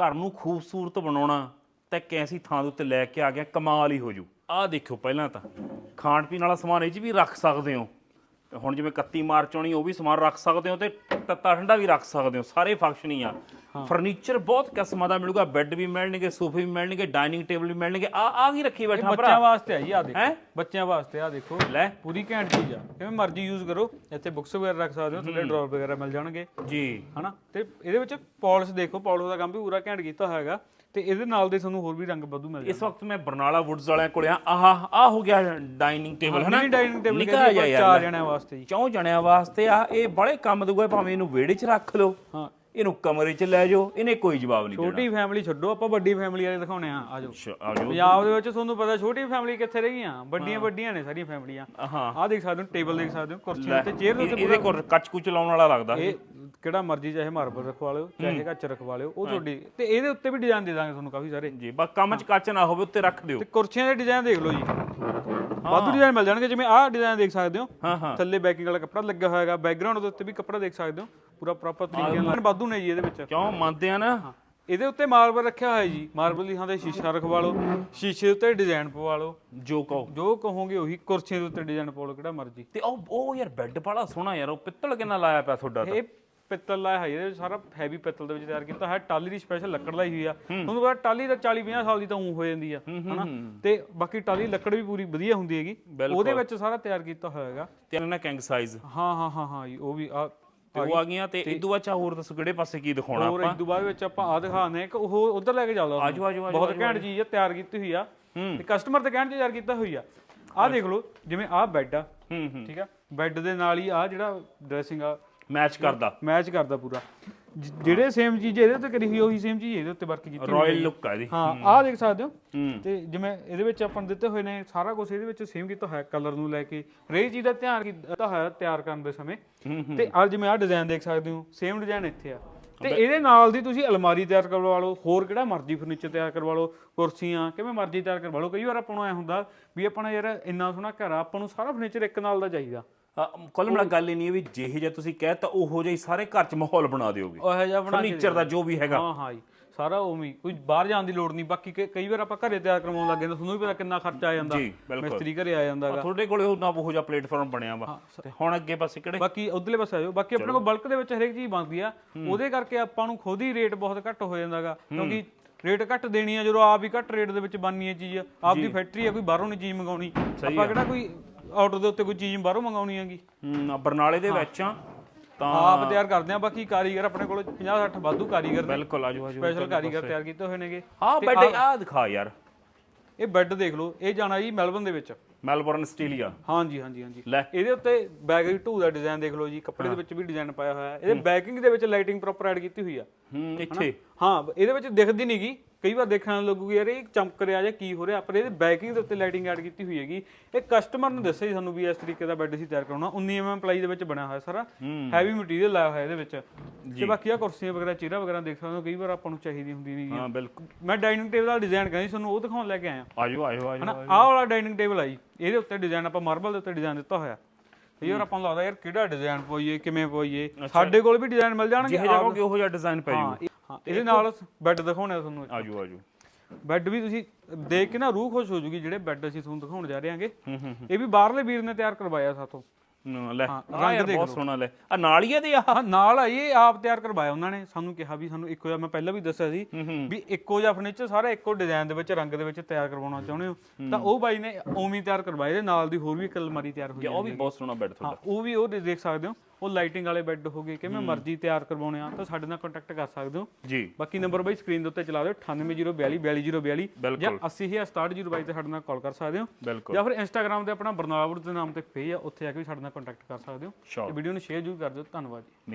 ਘਰ ਨੂੰ ਖੂਬਸੂਰਤ ਬਣਾਉਣਾ ਤਾਂ ਇੱਕ ਐਸੀ ਥਾਂ ਦੇ ਉੱਤੇ ਲੈ ਕੇ ਆ ਗਿਆ, ਕਮਾਲ ਹੀ ਹੋ ਜੂ। ਆਹ ਦੇਖਿਓ ਪਹਿਲਾਂ ਤਾਂ। ਖਾਣ ਪੀਣ ਵਾਲਾ ਸਮਾਨ ਇਹ 'ਚ ਵੀ ਰੱਖ ਸਕਦੇ ਹੋ। ਤੇ ਹੁਣ ਜਿਵੇਂ 31 ਮਾਰਚ ਆਉਣੀ ਉਹ ਵੀ ਸਮਾਨ ਰੱਖ ਸਕਦੇ ਹੋ ਤੇ ਤੱਤਾ ਠੰਡਾ ਵੀ ਰੱਖ ਸਕਦੇ ਹੋ ਸਾਰੇ ਫੰਕਸ਼ਨ ਹੀ ਆ। ਫਰਨੀਚਰ ਬਹੁਤ ਕਿਸਮਾਂ ਦਾ ਮਿਲੂਗਾ ਬੈੱਡ ਵੀ ਮਿਲਣਗੇ ਸੋਫੇ ਵੀ ਮਿਲਣਗੇ ਡਾਈਨਿੰਗ ਟੇਬਲ ਵੀ ਮਿਲਣਗੇ ਆ ਆ ਕੀ ਰੱਖੀ ਬੈਠਾ ਬੱਚਿਆਂ ਭਰਾ? ਵਾਸਤੇ ਆ ਜੀ ਆ ਦੇਖੋ। ਹੈਂ? ਬੱਚਿਆਂ ਵਾਸਤੇ ਆ ਦੇਖੋ। ਲੈ। ਪੂਰੀ ਘੈਂਟ ਚੀਜ਼ ਆ। ਕਿਵੇਂ ਮਰਜ਼ੀ ਯੂਜ਼ ਕਰੋ ਇੱਥੇ ਬੁੱਕਸ ਵਗੈਰਾ ਰੱਖ ਸਕਦੇ ਹੋ ਥੱਲੇ ਡਰਾਅਰ ਵਗੈਰਾ ਮਿਲ ਜਾਣਗੇ। ਜੀ। ਹਨਾ? ਤੇ ਇਹਦੇ ਵਿੱਚ ਪਾਲਿਸ਼ ਦੇਖੋ ਪਾਲਿਸ਼ ਦਾ ਕੰਮ ਵੀ ਪੂਰਾ ਘੈਂਟ ਕੀਤਾ ਹੋਇਆਗਾ ਤੇ ਇਹਦੇ ਨਾਲ ਦੇ ਤੁਹਾਨੂੰ ਹੋਰ ਵੀ ਰੰਗ ਵਧੂ ਮਿਲ ਇਸ ਵਕਤ ਮੈਂ ਬਰਨਾਲਾ ਵੁੱਡਸ ਵਾਲਿਆਂ ਕੋਲੇ ਆ। ਆਹ ਆ ਹੋ ਗਿਆ ਡਾਈਨਿੰਗ ਟੇਬਲ ਹਨਾ? ਜਾਣਗੇ ਡਾਈਨਿੰਗ ਟੇਬਲ ਨਿੱਕਾ ਚਾਰ ਜਣਿਆਂ ਵਾਸਤੇ ਜੀ। ਚੌਂ ਜਣਿਆਂ ਵਾਸਤੇ ਆ। ਇਹ ਬੜੇ ਕੰਮ ਦੂਗਾ ਭਾਵੇਂ ਇਹਨੂੰ ਵਿਹੜੇ 'ਚ ਰੱਖ ਲਓ। ਹਾਂ। ਇਹਨੂੰ ਕਮਰੇ 'ਚ ਲੈ ਜਾਓ ਇਹਨੇ ਕੋਈ ਜਵਾਬ ਨਹੀਂ ਦੇਣਾ। ਛੋਟੀ ਫੈਮਿਲੀ ਛੱਡੋ ਆਪਾਂ ਵੱਡੀ ਫੈਮਿਲੀ ਵਾਲੇ ਦਿਖਾਉਣੇ ਆ ਆਜੋ ਅੱਛਾ, ਆ ਜਾਓ। ਪੰਜਾਬ ਦੇ ਵਿੱਚ ਤੁਹਾਨੂੰ ਪਤਾ ਛੋਟੀ ਫੈਮਿਲੀ ਕਿੱਥੇ ਰਹਿ ਗਈਆਂ? ਵੱਡੀਆਂ ਵੱਡੀਆਂ ਨੇ ਸਾਰੀਆਂ ਫੈਮਿਲੀਆਂ। ਹਾਂ। ਆਹ ਦੇਖ ਸਕਦੇ ਹੋ ਟੇਬਲ ਦੇਖ ਸਕਦੇ ਹੋ ਕੁਰਸੀਆਂ ਤੇ ਚੇਅਰ ਦੇ ਉੱਤੇ ਇਹਦੇ ਕੋਲ ਕੱਚ ਕੁਚ ਲਾਉਣ ਵਾਲਾ ਲੱਗਦਾ। ਇਹ ਕਿਹੜਾ ਮਰਜ਼ੀ ਚਾਹੇ ਮਾਰਬਲ ਰਖਵਾ ਲਿਓ ਚਾਹੇ ਕੱਚ ਰਖਵਾ ਲਿਓ ਉਹ ਤੁਹਾਡੀ ਤੇ ਇਹਦੇ ਉੱਤੇ ਵੀ ਡਿਜ਼ਾਈਨ ਦੇ ਦਾਂਗੇ ਤੁਹਾਨੂੰ ਕਾਫੀ ਸਾਰੇ। ਜੀ ਬਸ ਕੰਮ 'ਚ ਕੱਚ ਨਾ ਹੋਵੇ ਉੱਤੇ ਰੱਖ ਦਿਓ। ਤੇ ਕੁਰਸੀਆਂ ਦੇ ਡਿਜ਼ਾਈਨ ਦੇਖ ਲਓ ਜੀ। ਵਾਧੂ ਡਿਜ਼ਾਈਨ ਮਿਲ ਜਾਣਗੇ ਜਿਵੇਂ ਆਹ ਡਿਜ਼ਾਈਨ ਦੇਖ ਸਕਦੇ ਹੋ। ਹਾਂ ਹਾਂ। ਥੱਲੇ ਬੈਕਿੰਗ ਵਾਲਾ ਕੱਪੜਾ ਲੱਗਿਆ ਹੋਇਆਗਾ ਬੈਕਗ੍ਰਾਉਂਡ ਦੇ ਉੱਤੇ ਵੀ ਕੱਪੜਾ ਦੇਖ ਸਕਦੇ ਹੋ। ਪੂਰਾ ਪ੍ਰੋਪਰ ਤਰੀਕੇ ਨਾਲ। ਵਾਧੂ ਨੇ ਜੀ ਇਹਦੇ ਵਿੱਚ। ਕਿਉਂ? ਮੰਨਦੇ ਆ ਨਾ। ਇਹਦੇ ਉੱਤੇ ਮਾਰਬਲ ਰੱਖਿਆ ਹੋਇਆ ਜੀ। ਮਾਰਬਲ ਦੀ ਥਾਂ ਤੇ ਸ਼ੀਸ਼ਾ ਰਖਵਾ ਲਓ। ਸ਼ੀਸ਼ੇ ਦੇ ਉੱਤੇ ਡਿਜ਼ਾਈਨ ਪਵਾ ਲਓ। ਜੋ ਕਹੋ। ਜੋ ਕਹੋਗੇ ਉਹੀ ਕੁਰਸੀਆਂ ਦੇ ਉੱਤੇ ਡਿਜ਼ਾਈਨ ਪਵਾ ਲਓ ਕਿਹੜਾ ਮਰਜ਼ੀ। ਤੇ ਉਹ ਉਹ ਯਾਰ ਬੈੱਡ ਬੜਾ ਸੋਹਣਾ ਯਾਰ ਉਹ ਪਿੱਤਲ ਕਿੰਨਾ ਲਾਇਆ ਪਿਆ ਤੁਹਾਡਾ ਤਾਂ? ਇਹ ਪਿੱਤਲ ਲਾਇਆ ਹੈ ਇਹਦੇ ਵਿੱਚ ਸਾਰਾ ਹੈਵੀ ਪਿੱਤਲ ਦੇ ਵਿੱਚ ਤਿਆਰ ਕੀਤਾ ਹੈ ਟਾਲੀ ਦੀ ਸਪੈਸ਼ਲ ਲੱਕੜ ਲਾਈ ਹੋਈ ਆ। ਤੁਹਾਨੂੰ ਪਤਾ ਟਾਲੀ ਤਾਂ 40 50 ਸਾਲ ਦੀ ਤਾਂ ਉਂ ਹੋ ਜਾਂਦੀ ਆ ਹਨਾ? ਤੇ ਬਾਕੀ ਟਾਲੀ ਲੱਕੜ ਵੀ ਪੂਰੀ ਵਧੀਆ ਹੁੰਦੀ ਹੈਗੀ। ਉਹਦੇ ਵਿੱਚ ਸਾਰਾ ਤਿਆਰ ਕੀਤਾ ਹੋਇਆ ਹੈਗਾ। ਤੇ ਇਹਨਾਂ ਕਿੰਗ ਸਾਈਜ਼ ਹਾਂ ਹਾਂ ਹਾਂ ਹਾਂ ਉਹ ਵੀ ਆ ਤੇ ਉਹ ਆ ਗਈਆਂ ਤੇ ਇਦੋਂ ਬਾਅਦ ਚਾ ਹੋਰ ਦੱਸੋ ਕਿਹੜੇ ਪਾਸੇ ਕੀ ਦਿਖਾਉਣਾ ਹੋਰ ਇਸ ਤੋਂ ਬਾਅਦ ਵਿੱਚ ਆਪਾਂ ਆ ਦਿਖਾਉਂਦੇ ਇੱਕ ਉਹ ਉਧਰ ਲੈ ਕੇ ਚੱਲਦਾ ਤੁਹਾਨੂੰ। ਆਜੋ ਆਜੋ ਆਜੋ ਬਹੁਤ ਘੈਂਟ ਚੀਜ਼ ਆ ਤਿਆਰ ਕੀਤੀ ਹੋਈ ਆ। ਤੇ ਕਸਟਮਰ ਤੇ ਕਹਿਣ ਤੇ ਤਿਆਰ ਕੀਤਾ ਹੋਈ ਆ। ਆਹ ਦੇਖ ਲਓ ਜਿਵੇਂ ਆਹ ਬੈੱਡ ਆ ਹੂੰ ਹੂੰ। ਠੀਕ ਆ? ਬੈੱਡ ਦੇ ਨਾਲ ਹੀ ਆ ਜਿਹੜਾ ਡਰੈਸਿੰਗ ਆ ਮੈਚ ਕਰਦਾ। ਮੈਚ ਕਰਦਾ ਪੂਰਾ। ਜ- ਜਿਹੜੇ ਸੇਮ ਚੀਜ਼ ਇਹਦੇ ਉੱਤੇ ਕਰੀ ਹੋਈ ਆ, ਉਹੀ ਸੇਮ ਚੀਜ਼ ਇਹਦੇ ਉੱਤੇ ਵਰਕ ਕੀਤੀ ਹੋਈ ਰਾਇਲ ਲੁੱਕ ਆ ਇਹਦੀ। ਹਾਂ ਆਹ ਦੇਖ ਸਕਦੇ ਹੋ। ਹੂੰ। ਤੇ ਜਿਵੇਂ ਇਹਦੇ ਵਿੱਚ ਆਪਾਂ ਨੂੰ ਦਿੱਤੇ ਹੋਏ ਨੇ ਸਾਰਾ ਕੁਝ ਇਹਦੇ ਵਿੱਚ ਸੇਮ ਕੀਤਾ ਹੋਇਆ ਕਲਰ ਨੂੰ ਲੈ ਕੇ। ਹਰੇਕ ਚੀਜ਼ ਦਾ ਧਿਆਨ ਕੀਤਾ ਹੋਇਆ ਤਿਆਰ ਕਰਨ ਦੇ ਸਮੇਂ। ਤੇ ਆ ਜਿਵੇਂ ਆਹ ਡਿਜ਼ਾਈਨ ਦੇਖ ਸਕਦੇ ਹੋ ਸੇਮ ਡਿਜ਼ਾਈਨ ਇੱਥੇ ਆ। ਤੇ ਇਹਦੇ ਨਾਲ ਦੀ ਤੁਸੀਂ ਅਲਮਾਰੀ ਤਿਆਰ ਕਰਵਾ ਲਓ ਹੋਰ ਕਿਹੜਾ ਮਰਜ਼ੀ ਫਰਨੀਚਰ ਤਿਆਰ ਕਰਵਾ ਲਓ ਕੁਰਸੀਆਂ ਕਿਵੇਂ ਮਰਜ਼ੀ ਤਿਆਰ ਕਰਵਾ ਲਓ। ਕਈ ਵਾਰ ਆਪਾਂ ਨੂੰ ਐ ਹੁੰਦਾ ਵੀ ਆਪਣਾ ਯਾਰ ਇੰਨਾ ਸੋਹਣਾ ਘਰ ਆ ਆਪਾਂ ਨੂੰ ਸਾਰਾ ਫਰਨੀਚਰ ਇੱਕ ਨਾਲ ਦਾ ਚਾਹੀਦਾ। ਕੋਲ ਮਲਾ ਗੱਲ ਹੀ ਨਹੀਂ ਹੈ ਵੀ ਜਿਹੇ ਜਿਹਾ ਤੁਸੀਂ ਕਹਿ ਤਾ ਉਹੋ ਜਿਹਾ ਹੀ ਸਾਰੇ ਘਰ 'ਚ ਮਾਹੌਲ ਬਣਾ ਦਿਓਗੇ। ਉਹ ਜਿਹਾ ਬਣਾ ਕੇ ਫਰਨੀਚਰ ਦਾ ਜੋ ਵੀ ਹੈਗਾ। ਹਾਂ ਹਾਂ ਜੀ। ਸਾਰਾ ਉਵੇਂ ਹੀ। ਕੋਈ ਬਾਹਰ ਜਾਣ ਦੀ ਲੋੜ ਨਹੀਂ। ਬਾਕੀ ਕਈ- ਕਈ ਵਾਰ ਆਪਾਂ ਘਰੇ ਤਿਆਰ ਕਰਵਾਉਣ ਲੱਗ ਜਾਂਦੇ ਤੁਹਾਨੂੰ ਵੀ ਪਤਾ ਕਿੰਨਾ ਖਰਚਾ ਆ ਜਾਂਦਾ। ਜੀ, ਬਿਲਕੁਲ। ਮਿਸਤਰੀ ਘਰੇ ਆ ਜਾਂਦਾਗਾ ਤੁਹਾਡੇ ਕੋਲੇ ਉਹ ਨਾ ਉਹੋ ਜਿਹਾ ਪਲੇਟਫਾਰਮ ਬਣਿਆ ਵਾ। ਤੇ ਹੁਣ ਅੱਗੇ ਪਾਸੇ ਕਿਹੜੇ? ਬਾਕੀ ਉਧਰਲੇ ਪਾਸੇ ਆਜੋ ਬਾਕੀ ਆਪਣੇ ਕੋਲ ਬਲਕ ਦੇ ਵਿੱਚ ਹਰੇਕ ਚੀਜ਼ ਬਣਦੀ ਆ। ਉਹਦੇ ਕਰਕੇ ਆਪਾਂ ਨੂੰ ਖੁਦ ਹੀ ਰੇਟ ਬਹੁਤ ਘੱਟ ਹੋ ਜਾਂਦਾਗਾ ਕਿਉਂਕਿ ਰੇਟ ਘੱਟ ਦੇਣੀ ਆ ਜਦੋਂ ਆਪ ਹੀ ਘੱਟ ਰੇਟ ਦੇ ਵਿੱਚ ਬਣਨੀ ਹੈ ਚੀਜ਼। ਆਪ ਦੀ ਫੈਕਟਰੀ ਆ ਕੋਈ ਬਾਹਰੋਂ ਨਹੀਂ ਚੀਜ਼ ਮੰਗਾਉਣੀ। ਆਪਾਂ ਕਿਹੜਾ ਕੋਈ ਆਰਡਰ ਦੇ ਉੱਤੇ ਕੋਈ ਚੀਜ਼ ਬਾਹਰੋਂ ਮੰਗਾਉਣੀ ਹੈਗੀ। ਹੂੰ, ਬਰਨਾਲੇ ਦੇ ਵਿੱਚ ਆ ਤਾਂ ਆਪ ਤਿਆਰ ਕਰਦੇ ਆ ਬਾਕੀ ਕਾਰੀਗਰ ਆਪਣੇ ਕੋਲ 50 60 ਵਾਧੂ ਕਾਰੀਗਰ ਨੇ। ਬਿਲਕੁਲ ਆਜੋ ਆਜੋ ਸਪੈਸ਼ਲ ਕਾਰੀਗਰ ਤਿਆਰ ਕੀਤੇ ਹੋਏ ਨੇਗੇ। ਹਾਂ ਬੈੱਡ ਆ ਦਿਖਾ ਯਾਰ। ਇਹ ਬੈੱਡ ਦੇਖ ਲਓ ਇਹ ਜਾਣਾ ਜੀ ਮੈਲਬਨ ਦੇ ਵਿੱਚ। ਮੈਲਬੌਰਨ ਸਟੀਲੀਆ ਹਾਂਜੀ ਹਾਂਜੀ ਹਾਂਜੀ। ਲੈ। ਇਹਦੇ ਉੱਤੇ ਬੈਗ ਟੂ ਦਾ ਡਿਜ਼ਾਈਨ ਦੇਖ ਲਓ ਜੀ ਕੱਪੜੇ ਦੇ ਵਿੱਚ ਵੀ ਡਿਜ਼ਾਈਨ ਪਾਇਆ ਹੋਇਆ ਹੈ। ਇਹਦੇ ਬੈਕਿੰਗ ਦੇ ਵਿੱਚ ਲਾਈਟਿੰਗ ਪ੍ਰੋਪਰ ਐਡ ਕੀਤੀ ਹੋਈ ਆ। ਹੂੰ ਇੱਥੇ। ਹਾਂ ਇਹਦੇ ਵਿੱਚ ਦਿਖਦੀ ਨਹੀਂਗੀ ਕਈ ਵਾਰ ਦੇਖਣ ਨੂੰ ਲੱਗੂਗੀ ਯਾਰ ਇਹ ਚਮਕ ਰਿਹਾ ਜਾਂ ਕੀ ਹੋ ਰਿਹਾ ਪਰ ਇਹਦੇ ਬੈਕਿੰਗ ਦੇ ਉੱਤੇ ਲਾਈਟਿੰਗ ਐਡ ਕੀਤੀ ਹੋਈ ਹੈਗੀ। ਇਹ ਕਸਟਮਰ ਨੇ ਦੱਸਿਆ ਜੀ ਸਾਨੂੰ ਵੀ ਇਸ ਤਰੀਕੇ ਦਾ ਬੈੱਡ ਅਸੀਂ ਤਿਆਰ ਕਰਾਉਣਾ। 19 mm ਪਲਾਈ ਦੇ ਵਿੱਚ ਬਣਿਆ ਹੋਇਆ ਸਾਰਾ। ਹੈਵੀ ਮਟੀਰੀਅਲ ਲਾਇਆ ਹੋਇਆ ਇਹਦੇ ਵਿੱਚ। ਤੇ ਬਾਕੀ ਆ ਕੁਰਸੀਆਂ ਵਗੈਰਾ ਚੇਅਰਾਂ ਵਗੈਰਾ ਦੇਖ ਸਕਦੇ ਹੋ ਕਈ ਵਾਰ ਆਪਾਂ ਨੂੰ ਚਾਹੀਦੀ ਹੁੰਦੀ ਨਹੀਂ ਹਾਂ ਬਿਲਕੁਲ। ਮੈਂ ਡਾਈਨਿੰਗ ਟੇਬਲ ਦਾ ਡਿਜ਼ਾਈਨ ਕਹਿੰਦੀ ਤੁਹਾਨੂੰ ਉਹ ਦਿਖਾਉਣ ਲੈ ਕੇ ਆਇਆ। ਆਜੋ ਆਜੋ ਆਜੋ ਆਹ ਵਾਲਾ ਡਾਈਨਿੰਗ ਟੇਬਲ ਆ ਜੀ। ਇਹਦੇ ਉੱਤੇ ਡਿਜ਼ਾਈਨ ਆਪਾਂ ਮਾਰਬਲ ਦੇ ਉੱਤੇ ਡਿਜ਼ਾਈਨ ਦਿੱਤਾ ਹੋਇਆ। ਵਾਰ ਆਪਾਂ ਨੂੰ ਲੱਗਦਾ ਯਾਰ ਕਿਹੜਾ ਡਿਜ਼ਾਈਨ ਪਾਈਏ ਕਿਵੇਂ ਪਾਈਏ। ਸਾਡੇ ਕੋਲ ਵੀ ਡਿਜ਼ਾਈਨ ਮਿਲ ਜਾਣਗੇ ਜਿਹੇ ਜਾਓਗੇ ਉਹੋ ਜਿਹਾ ਡਿਜ਼ਾਈਨ ਪੈ ਹਾਂ, ਇਹਦੇ ਨਾਲ ਬੈੱਡ ਦਿਖਾਉਣੇ ਤੁਹਾਨੂੰ ਆਜੋ ਆਜੋ। ਬੈੱਡ ਵੀ ਤੁਸੀਂ ਦੇਖ ਕੇ ਨਾ ਰੂਹ ਖੁਸ਼ ਹੋ ਜੂਗੀ ਜਿਹੜੇ ਬੈੱਡ ਅਸੀਂ ਤੁਹਾਨੂੰ ਦਿਖਾਉਣ ਜਾ ਰਹੇ ਹਾਂਗੇ ਹੂੰ ਹੂੰ ਇਹ ਵੀ ਬਾਹਰਲੇ ਵੀਰ ਨੇ ਤਿਆਰ ਕਰਵਾਇਆ ਸਾਥੋਂ। ਹੂੰ, ਲੈ ਹਾਂ, ਆ ਯਾਰ ਬਹੁਤ ਸੋਹਣਾ ਲੈ। ਆ ਨਾਲ ਹੀ ਇਹਦੇ ਆ? ਹਾਂ ਨਾਲ ਆ ਇਹ ਆਪ ਤਿਆਰ ਕਰਵਾਇਆ ਉਹਨਾਂ ਨੇ। ਸਾਨੂੰ ਕਿਹਾ ਵੀ ਸਾਨੂੰ ਇੱਕੋ ਜਿਹਾ ਮੈਂ ਪਹਿਲਾਂ ਵੀ ਦੱਸਿਆ ਸੀ ਹੂੰ ਹੂੰ। ਵੀ ਇੱਕੋ ਜਿਹਾ ਫਰਨੀਚਰ ਸਾਰਾ ਇੱਕੋ ਡਿਜ਼ਾਈਨ ਦੇ ਵਿੱਚ ਰੰਗ ਦੇ ਵਿੱਚ ਤਿਆਰ ਕਰਵਾਉਣਾ ਚਾਹੁੰਦੇ ਹੋ। ਤਾਂ ਉਹ ਬਾਈ ਨੇ ਉਵੇਂ ਹੀ ਤਿਆਰ ਕਰਵਾਇਆ ਇਹਦੇ ਨਾਲ ਦੀ ਹੋਰ ਵੀ ਇੱਕ ਅਲਮਾਰੀ ਤਿਆਰ ਹੋਈ ਉਹ ਵੀ ਬਹੁਤ ਸੋਹਣਾ ਬੈੱਡ ਹਾਂ ਤੁਹਾਡਾ ਉਹ ਵੀ ਉਹ ਦੇ- ਦੇਖ ਸਕਦੇ ਹੋ। ਉਹ ਲਾਈਟਿੰਗ ਵਾਲੇ ਬੈੱਡ ਹੋਗੇ ਕਿਵੇਂ ਮਰਜ਼ੀ ਤਿਆਰ ਕਰਵਾਉਣੇ ਆ ਤਾਂ ਸਾਡੇ ਨਾਲ ਕੰਟੈਕਟ ਕਰ ਸਕਦੇ ਹੋ। ਜੀ। ਬਾਕੀ ਨੰਬਰ ਬਾਈ ਸਕਰੀਨ ਦੇ ਉੱਤੇ ਚਲਾ ਦਿਓ 9802 42 4202 ਬਿਲਕੁਲ। ਜਾਂ 80062 ਤੇ ਸਾਡੇ ਨਾਲ ਕਾਲ ਕਰ ਸਕਦੇ ਹੋ। ਬਿਲਕੁਲ। ਜਾਂ ਫਿਰ ਇੰਸਟਾਗ੍ਰam ਤੇ ਆਪਣਾ ਬਰਨਾਲਾ ਵੁੱਡ ਦੇ ਨਾਮ ਤੇ ਪੇਜ ਆ ਉੱਥੇ ਆ ਕੇ ਵੀ ਸਾਡੇ ਨਾਲ ਕੰਟੈਕਟ ਕਰ ਸਕਦੇ ਹੋ. ਤੇ ਵੀਡੀਓ ਨੂੰ ਸ਼ੇਅਰ ਜ਼ਰੂਰ ਕਰ ਦਿਓ। ਧੰਨਵਾਦ ਜੀ।